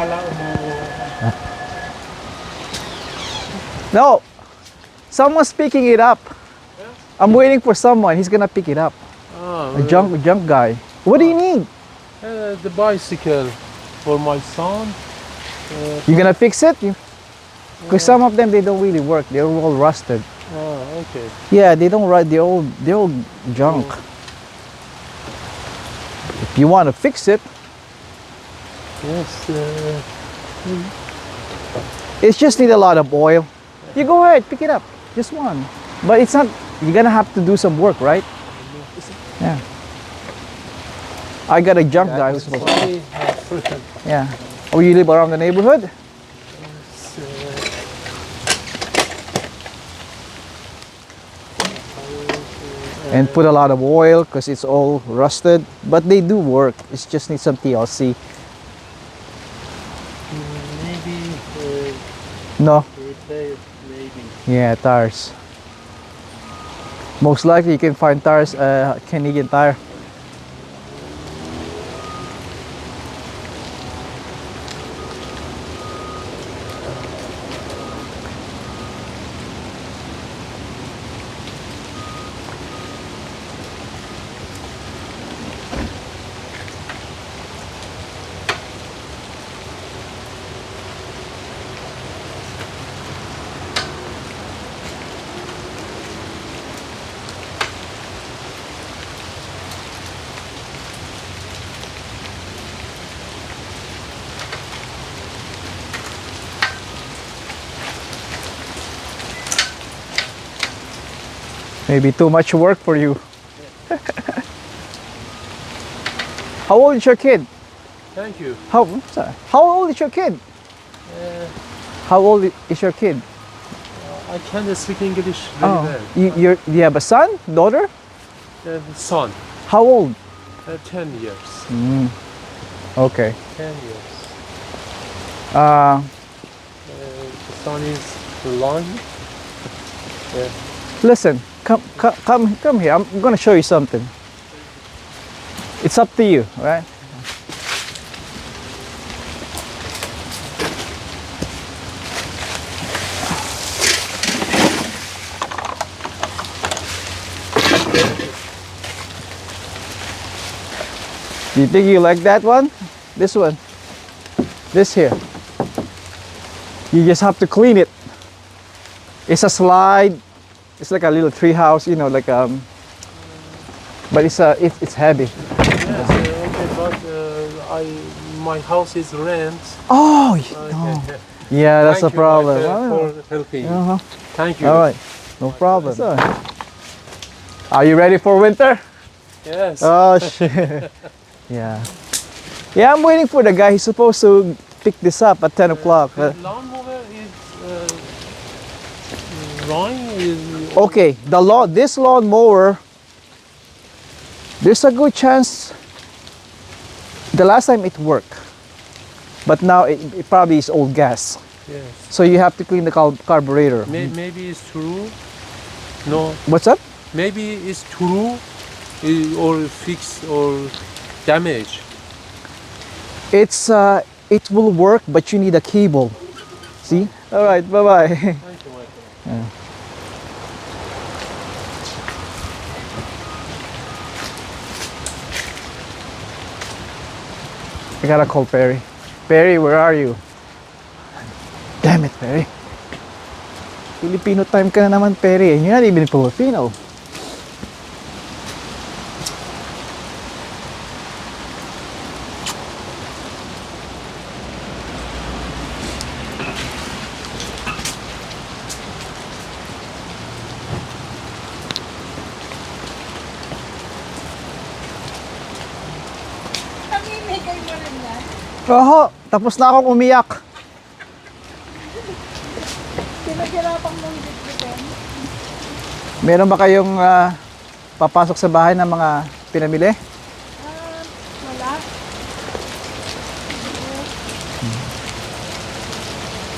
Akala mo, No. Someone's picking it up. I'm waiting for someone. He's gonna pick it up. ah, A junk junk guy. What do you need? uh, the bicycle for my son. Uh, You gonna fix it? Because some of them they don't really work. They're all rusted. ah, okay. Yeah, they don't ride. They're all they're all junk. If you want to fix it, Yes. Uh, it just need a lot of oil. You go ahead, pick it up. Just one. But it's not. You're gonna have to do some work, right? Yeah. I got a junk guy who's supposed to. Yeah. Oh, you live around the neighborhood? And put a lot of oil because it's all rusted. But they do work. It just needs some TLC. maybe uh, No. Yeah, tires. Most likely you can find tires, uh, Canadian tire. Maybe too much work for you. How old is your kid? Thank you. How. How old is your kid? Uh, How old is your kid? I can't speak English very Oh, well. you, you're, you have a son, daughter? Uh, son, How old? uh, 10 years. Okay. 10 years. Uh, Uh, the son is blind. Yeah. listen, come, come, come, come here. I'm gonna show you something. It's up to you, right? Do you think you like that one? This one? This here. You just have to clean it. It's a slide. It's like a little tree house, you know, like um. But it's uh, it, it's heavy. Yes, uh, okay, but uh, I my house is rent. Oh, Okay. no. yeah, that's Thank a you, problem. my friend, Oh, for helping. uh-huh. Thank you. All right, no problem. So, are you ready for winter? Yes. Oh shit. yeah. Yeah, I'm waiting for the guy. He's supposed to pick this up at 10 o'clock. the but- lawnmower is uh, wrong. Okay, the law, this lawn mower, there's a good chance the last time it worked, but now it, it probably is old gas. Yes. So you have to clean the car- carburetor. May, maybe it's true. No. What's up? Maybe it's true, uh, or fix or damage. It's uh, it will work, but you need a cable. See? All right. Bye bye. Thank you, my friend. I gotta call Perry. Perry, where are you? Damn it, Perry. Filipino time ka na naman, Perry. And you're not even Filipino. Oho, tapos na akong umiyak. Pinaghirapan mong bitbitin. Meron ba kayong ah, papasok sa bahay ng mga pinamili? Ah, wala.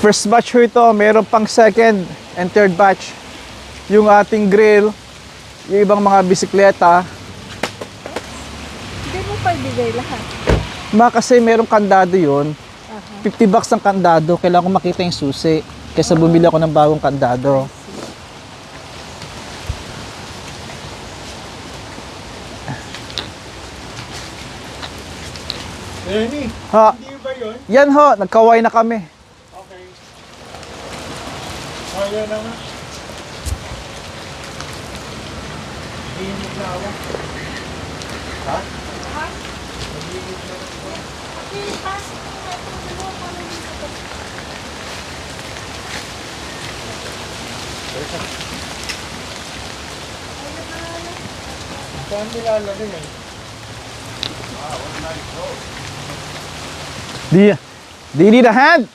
First batch ho ito, meron pang second and third batch. Yung ating grill, yung ibang mga bisikleta, Hindi mo pa ibigay lahat. Ma kasi merong kandado yun. Aha. 50 bucks ang kandado. Kailangan ko makita yung susi. Kaysa bumili ako ng bagong kandado. Lenny, Ha, hindi ba yun? yan ho, nagkaway na kami. Okay. Oh, yan na nga. Init na ako. Ha? Saan nilalagay yan? Do you, do you need a hand?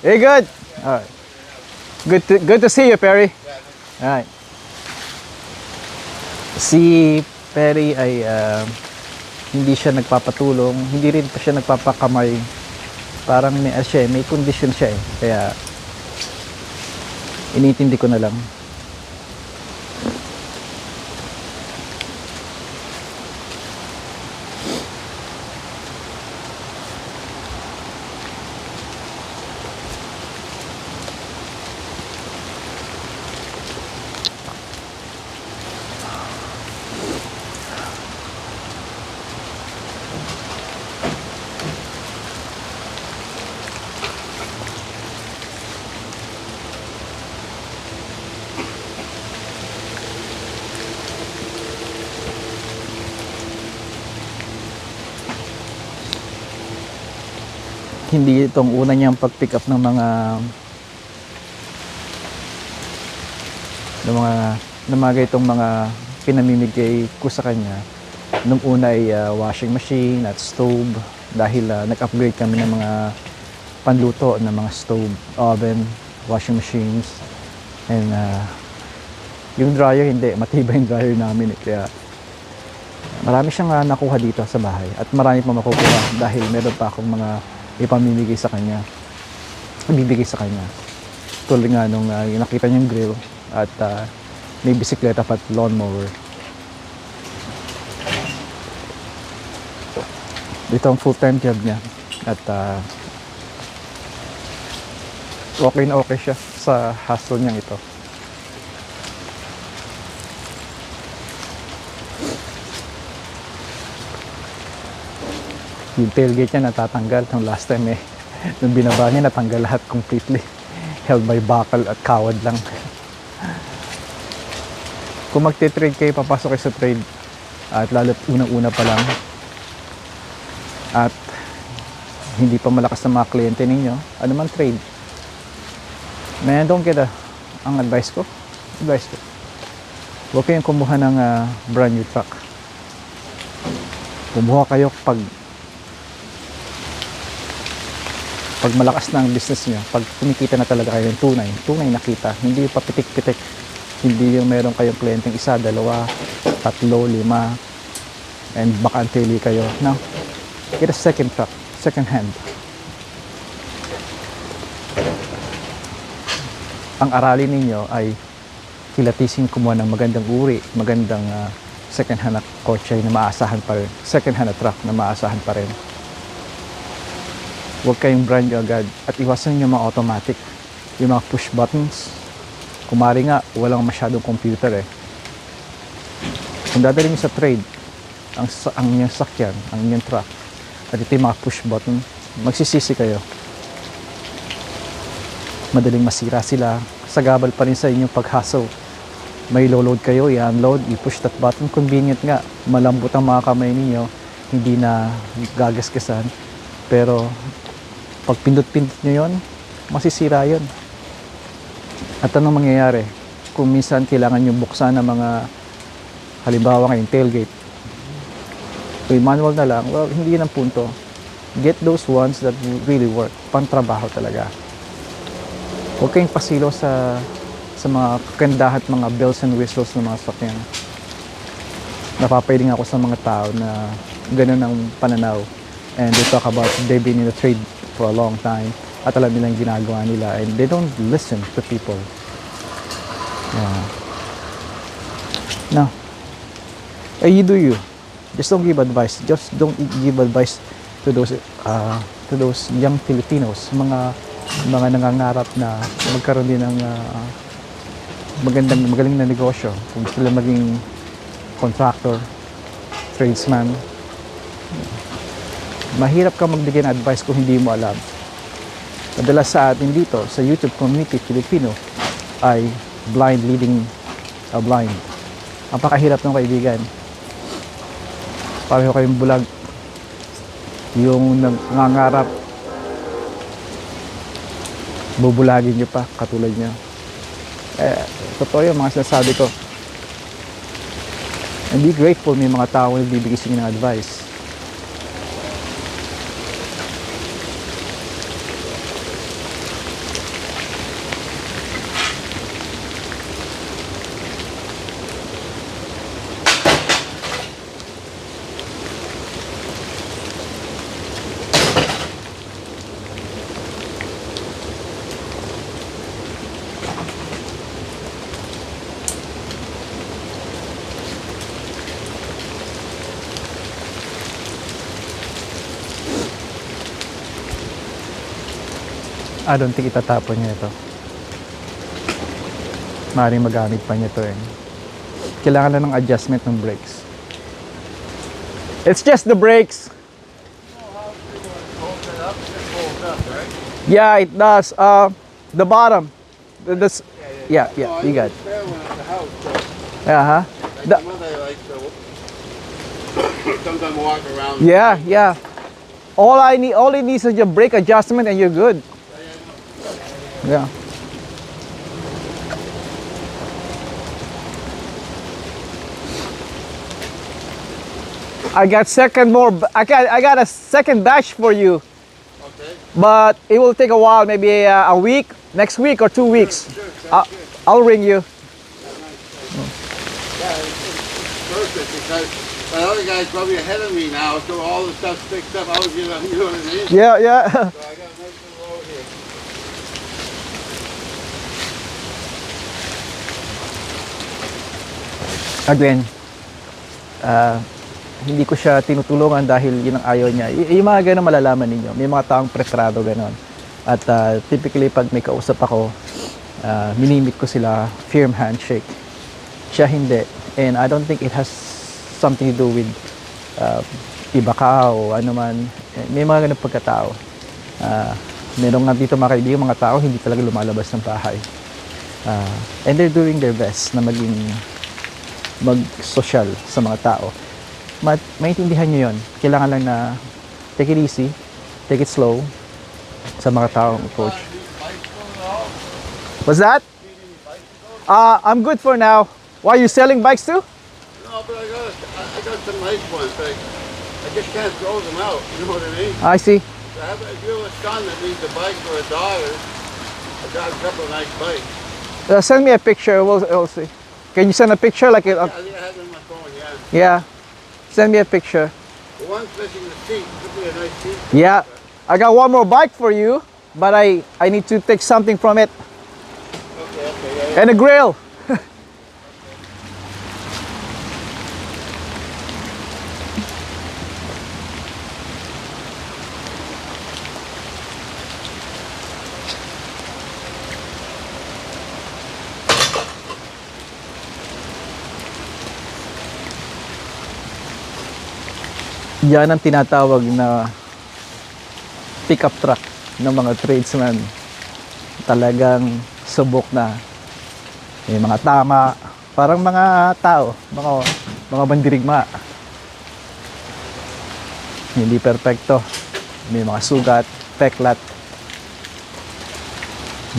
Very good. All right. Good to, good to see you, Perry. All right. Si Perry ay ah, hindi siya nagpapatulong, hindi rin pa siya nagpapakamay. Parang may, ah, siya, eh, may condition siya eh. Kaya inintindi ko na lang. Hindi itong una niyang pag-pick up ng mga ng mga ng mga itong mga pinamimigay ko sa kanya. Nung una ay ah, washing machine at stove dahil ah, nag-upgrade kami ng mga panluto ng mga stove, oven, washing machines. And ah, yung dryer hindi, matibay yung dryer namin eh, kaya marami siyang ah, nakuha dito sa bahay at marami pa makukuha dahil meron pa akong mga ipamimigay sa kanya. Ibibigay sa kanya. Tulad nga nung yung nakita niyo yung grill at ah, may bisikleta pa at lawnmower. Dito ang full time job niya at ah, okay na okay siya sa hustle niyang ito yung tailgate niya natatanggal. Nung last time eh nung binaba niya natanggal lahat completely. Held by bakal at kawad lang. Kung magte-trade kayo papasok kayo sa trade. At lalo unang-una pa lang. At hindi pa malakas na mga kliyente ninyo. Ano man trade. Man don't get a ang advice ko. Advice ko. Huwag kayong kumuha ng ah, brand new truck. Kumuha kayo pag pag malakas na ang business niyo, pag kumikita na talaga kayo ng tunay, tunay na kita, hindi yung papitik-pitik, hindi yung meron kayong kliyenteng isa, dalawa, tatlo, lima, and bakantili kayo. No, get a second truck, second hand. Ang aralin ninyo ay kilatisin kumuha ng magandang uri, magandang ah, second hand na kotse na maasahan pa rin, second hand na truck na maasahan pa rin huwag kayong brand new agad at iwasan yung mga automatic yung mga push buttons. Kumari nga walang masyadong computer eh. Kung dadalhin nyo sa trade ang, ang inyong sakyan ang inyong truck at ito yung mga push button magsisisi kayo. Madaling masira sila. Sagabal pa rin sa inyong pag-hustle. May load kayo, i-unload, i-push that button. Convenient nga, malambot ang mga kamay ninyo, hindi na gagasgasan. Pero pag pindot-pindot nyo yun, masisira yun. At anong mangyayari? Kung minsan kailangan nyo buksan ng mga halimbawa ngayong tailgate, may manual na lang, well, hindi yun ang punto. Get those ones that really work. Pang-trabaho talaga. Huwag kayong pasilo sa sa mga kagandahan at mga bells and whistles ng mga sakyan. Napapailing ako sa mga tao na ganun ang pananaw. And they talk about they've been in the trade for a long time at alam nila ginagawa nila and they don't listen to people. Yeah. No. Eh, you do you. Just don't give advice. Just don't give advice to those uh, to those young Filipinos, mga mga nangangarap na magkaroon din ng ah, magandang magaling na negosyo kung sila maging contractor, tradesman. Mahirap ka magbigay ng advice kung hindi mo alam. Madalas sa atin dito, sa YouTube community Filipino, ay blind leading a blind. Ang pakahirap ng kaibigan. Pareho kayong bulag. Yung nangangarap, bubulagin nyo pa, katulad niya. Eh, totoo yung mga sinasabi ko. And be grateful may mga tao na bibigay sa inyo ng advice. I don't think itatapon niya ito. Maaaring magamit pa niya ito eh. Kailangan na ng adjustment ng brakes. It's just the brakes. Yeah, it does. Uh, the bottom. The, this, yeah, yeah, you got it. The Yeah, huh? The- the sometimes walk around. Yeah, yeah. All I need, all it needs is your brake adjustment and you're good. Yeah. I got second more. I got I got a second batch for you, Okay. but it will take a while, maybe uh, a week, next week or two weeks. Sure, I'll, good. I'll ring you. Yeah, it's, it's perfect because the other guy's probably ahead of me now, so all the stuff's fixed up. I was, you know, you know what I mean? Yeah, yeah. So Again, ah, hindi ko siya tinutulungan dahil yun ang ayaw niya. Y- yung mga ganun malalaman ninyo. May mga taong preferado ganon. At ah, typically pag may kausap ako, ah, minimit ko sila firm handshake. Siya hindi. And I don't think it has something to do with ah, iba ka o ano man. Eh, May mga ganun pagkatao. Ah, meron nga dito mga kaibigan, mga tao hindi talaga lumalabas ng bahay. Ah, and they're doing their best na maging mag-social sa mga tao. Ma maintindihan nyo yun. Kailangan lang na take it easy, take it slow sa mga taong approach. What's that? Uh, I'm good for now. Why, you selling bikes too? No, but I got, I I got some nice ones. But I just can't throw them out. You know what I mean? I see. I have, if you have a son that needs a bike or a daughter, I got a couple of nice bikes. Uh, send me a picture. We'll, we'll see. Can you send a picture? Like, Yeah, uh, I think I have it on my phone. Yeah. yeah. Send me a picture. The one's missing the seat. Could be a nice seat. Yeah. I got one more bike for you, but I, I need to take something from it. Okay, okay, yeah, yeah. And a grill. Yan ang tinatawag na pickup truck ng mga tradesmen. Talagang subok na. May mga tama parang mga tao mga mga bandirigma hindi perpekto. May mga sugat peklat.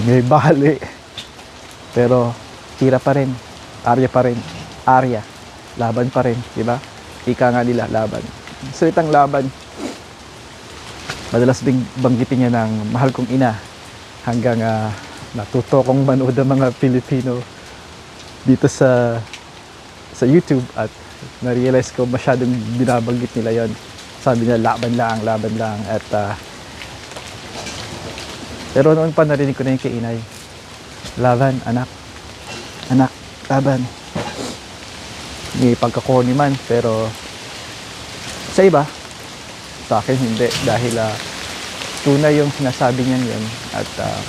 May bali. Pero tira pa rin. Arya pa rin. Arya. Laban pa rin di ba? Ika nga nila laban salitang laban. Madalas bing banggitin niya ng mahal kong ina hanggang ah, natuto kong manood ng mga Pilipino dito sa sa YouTube at na-realize ko masyadong binabanggit nila yon. Sabi nila laban lang laban lang at ah, pero noon pa narinig ko na yung kay inay. Laban anak. Anak laban. May pagkakorny man pero sa iba sa akin hindi dahil ah, tunay yung sinasabi niyan yun at ah,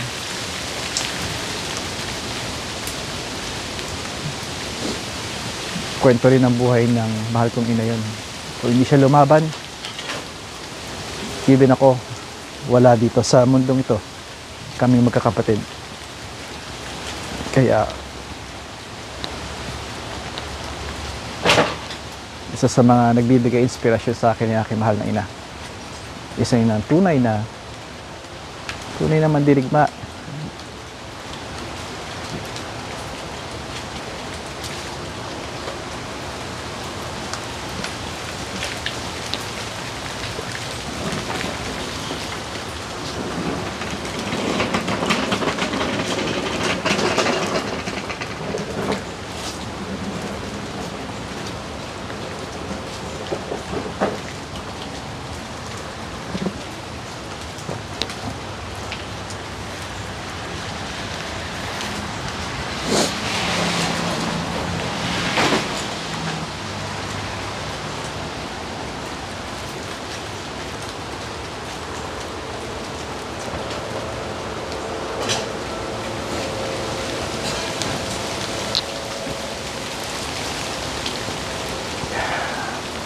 kwento rin ng buhay ng mahal kong ina yun. Kung hindi siya lumaban, even ako, wala dito sa mundong ito. Kaming magkakapatid. Kaya, isa sa mga nagbibigay inspirasyon sa akin yung aking mahal na ina. Isa yun ang tunay na tunay na mandirigma.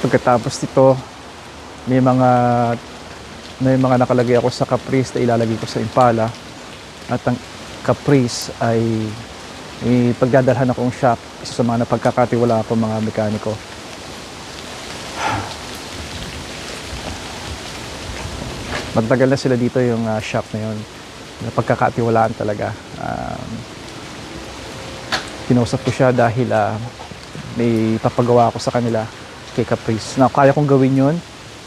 Pagkatapos nito, may mga may mga nakalagay ako sa Caprice na ilalagay ko sa Impala. At ang Caprice ay may pagdadalhan akong shop. Isa sa mga napagkakatiwala ko mga mekaniko. Magtagal na sila dito yung ah, shop na yun. Napagkakatiwalaan talaga. Um, kinausap ko siya dahil ah, may papagawa ako sa kanila kay Caprice. Na kaya kong gawin yun,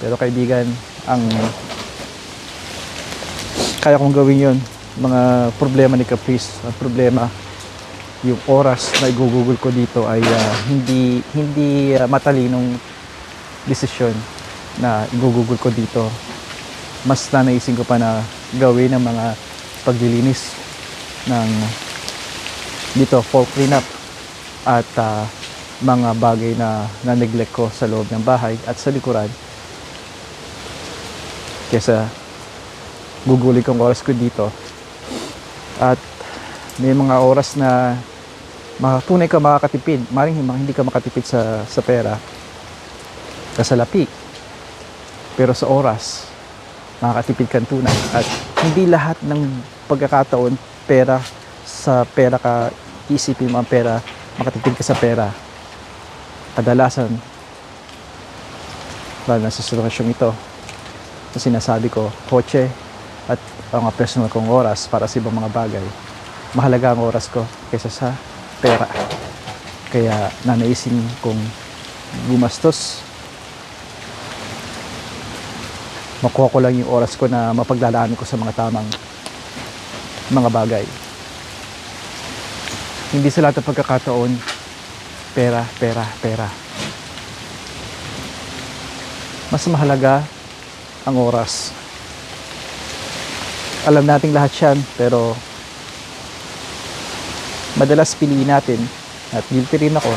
pero kaibigan, ang kaya kong gawin yun. Mga problema ni Caprice, ang problema, yung oras na igugugol ko dito ay ah, hindi hindi ah, matalinong desisyon na igugugol ko dito. Mas nanaisin ko pa na gawin ang mga paglilinis ng dito for cleanup at ah, mga bagay na na-neglect ko sa loob ng bahay at sa likuran. Kesa gugulin kong oras ko dito. At may mga oras na tunay ka makakatipid. Maring hindi ka makatipid sa, sa pera. Kasalapi pero sa oras makakatipid kang tunay. At hindi lahat ng pagkakataon pera sa pera ka isipin mo ang pera makatipid ka sa pera kadalasan lalo na sa sitwasyong ito na sinasabi ko kotse at ang personal kong oras para sa ibang mga bagay mahalaga ang oras ko kaysa sa pera. Kaya nanaisin kong gumastos. Makuha ko lang yung oras ko na mapaglalaan ko sa mga tamang mga bagay. Hindi sa lahat ng pagkakataon pera, pera, pera. Mas mahalaga ang oras. Alam nating lahat yan, pero madalas piliin natin, at guilty rin ako,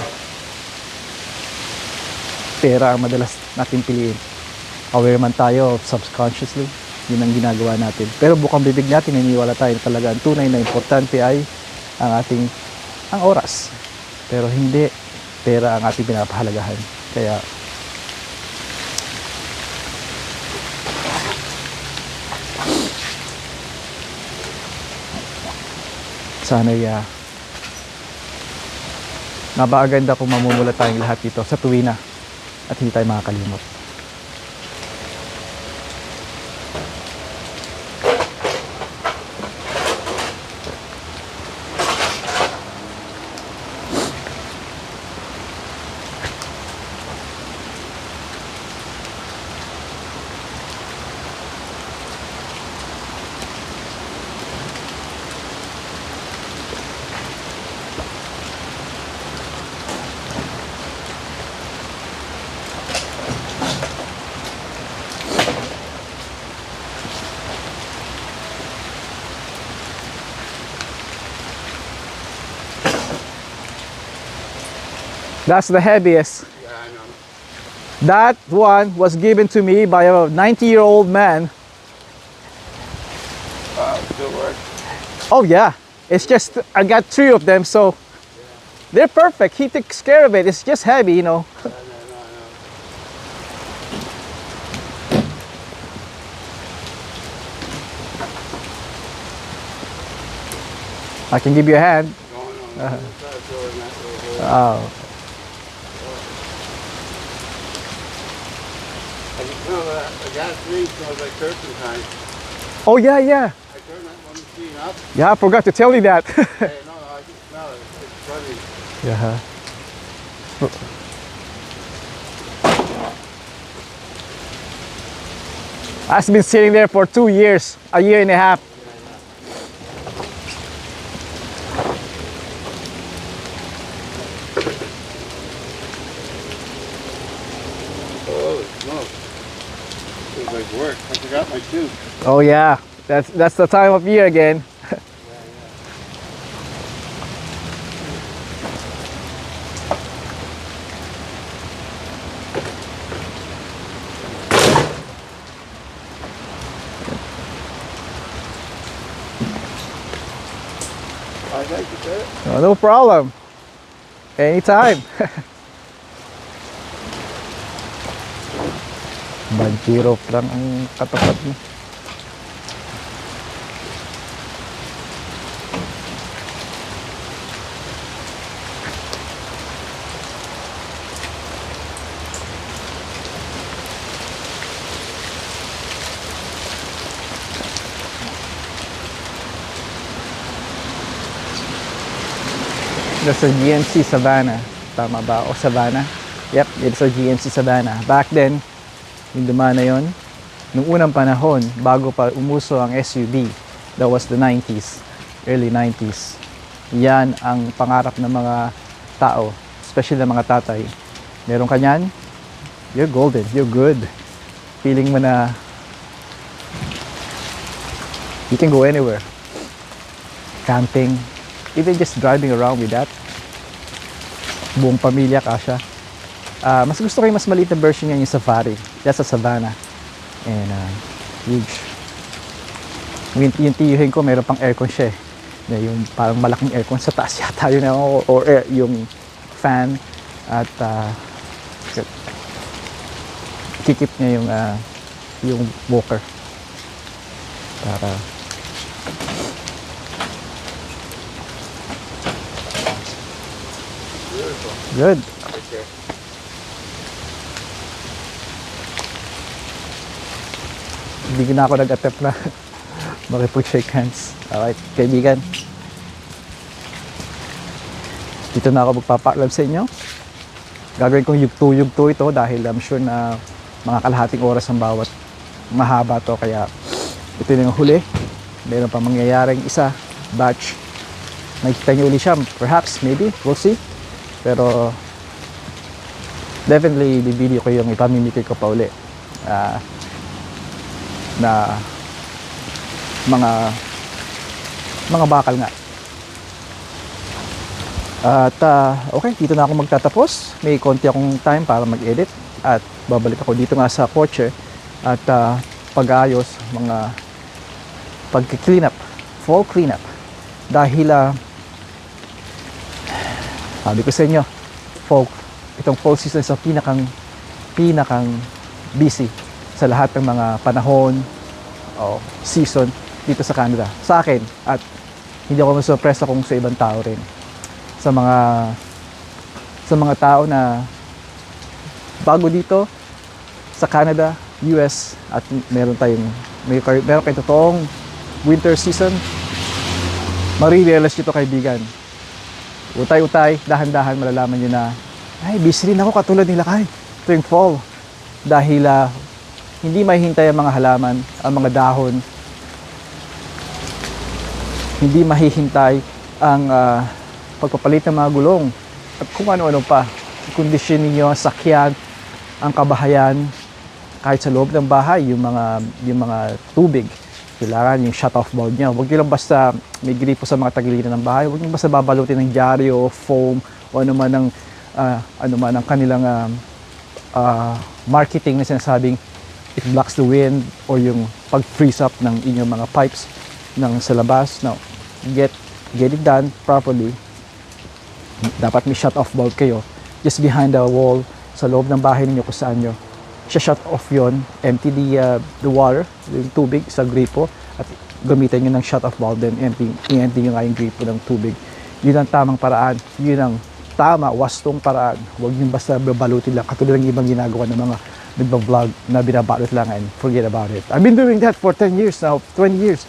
pera ang madalas natin piliin. Aware man tayo subconsciously, yun ang ginagawa natin. Pero bukang bibig natin, naniniwala tayo talaga ang tunay na importante ay ang ating ang oras. Pero hindi pera ang ating pinapahalagahan. Kaya sana'y uh, napakaganda kung mamumula tayong lahat dito sa tuwina at hindi tayo makakalimot. That's the heaviest. Yeah, I know. That one was given to me by a 90 year old man Oh yeah, it's just I got three of them, so they're perfect. He takes care of it. It's just heavy, you know. I can give you a hand. No, no, no. Try to throw it in that little hole. Oh, Uh, I can smell that. The gasoline smells like turpentine. oh yeah, yeah, I turn that one machine up. yeah. I forgot to tell you that. Hey, no, no, I can smell it. It's funny. yeah. I've been sitting there for two years, a year and a half. Oh, it smells. Feels like work. I forgot my shoes. Oh yeah, that's that's the time of year again. Oh, no problem. Anytime. Banjiro lang ang katapat mo. Nasa GMC Savannah. Tama ba? O Savannah? Yep, it's a GMC Savannah. Back then, yung dumaan na yun, nung unang panahon, bago pa umuso ang SUV, that was the 90s, early 90s. Yan ang pangarap ng mga tao, especially ng mga tatay. Meron ka niyan, you're golden, you're good. Feeling mo na you can go anywhere. Camping, even just driving around with that. Buong pamilya kasha. Ah, mas gusto ko yung mas maliit na version niya yung Safari. That's sa Savannah. And uh, huge. Yung, yung tiyuhin ko, meron pang aircon siya eh. Yung parang malaking aircon sa taas yata yun o, or air, yung fan at uh, kikip niya yung ah, yung walker para Beautiful. good Right there. hindi na ako nag-attempt na makipag-shake hands. Alright, kaibigan. Dito na ako magpapaalam sa inyo. Gagawin kong yugto-yugto ito dahil I'm sure na mga kalahating oras ang bawat mahaba to kaya ito na yung huli. Meron pa mangyayaring isa, batch. Nakikita niyo uli siya, perhaps, maybe, we'll see. Pero definitely bibili ko yung ipamimigay ko pa uli. Ah, na mga mga bakal nga. At ah, okay, dito na ako magtatapos. May konti akong time para mag-edit at babalik ako dito nga sa kotse at ah, pag-ayos mga pag-clean up, fall clean up. Dahil ah, sabi ko sa inyo, fall, itong fall season sa pinakang pinakang busy sa lahat ng mga panahon o season dito sa Canada. Sa akin at hindi ako masurpresa kung sa ibang tao rin. Sa mga sa mga tao na bago dito sa Canada, US at meron tayong may meron kayong totoong winter season. Marirealize nyo to kaibigan. Utay-utay, dahan-dahan malalaman nyo na ay, busy rin ako katulad nila kay tuwing fall. Dahil ah, hindi mahihintay ang mga halaman, ang mga dahon. Hindi mahihintay ang ah, pagpapalit ng mga gulong at kung ano-ano pa. Kondisyon ninyo, ang sakyan, ang kabahayan, kahit sa loob ng bahay, yung mga, yung mga tubig, kailangan yung shut-off valve niya. Huwag nyo lang basta may gripo sa mga tagiliran ng bahay. Huwag nyo basta babalutin ng dyaryo, foam, o ano man ang, ah, ano man ang kanilang ah, ah, marketing na sinasabing it blocks the wind or yung pag-freeze up ng inyong mga pipes ng sa labas. No. get get it done properly, dapat may shut off valve kayo just behind the wall sa loob ng bahay ninyo kung saan nyo shut off yon empty the, uh, the water, yung tubig sa gripo at gamitin nyo ng shut off valve then empty, i-empty nyo nga yung gripo ng tubig. Yun ang tamang paraan. Yun ang tama, wastong paraan. Huwag nyo basta babalutin lang katulad ng ibang ginagawa ng mga nagba-vlog na binabalot lang and forget about it. I've been doing that for 10 years now, 20 years.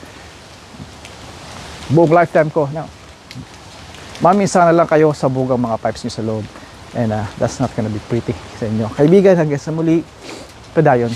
Buong lifetime ko. Now, Maminsan na lang kayo sa bugang mga pipes nyo sa loob. And uh, that's not gonna be pretty sa inyo. Kaibigan, hanggang sa muli, padayon.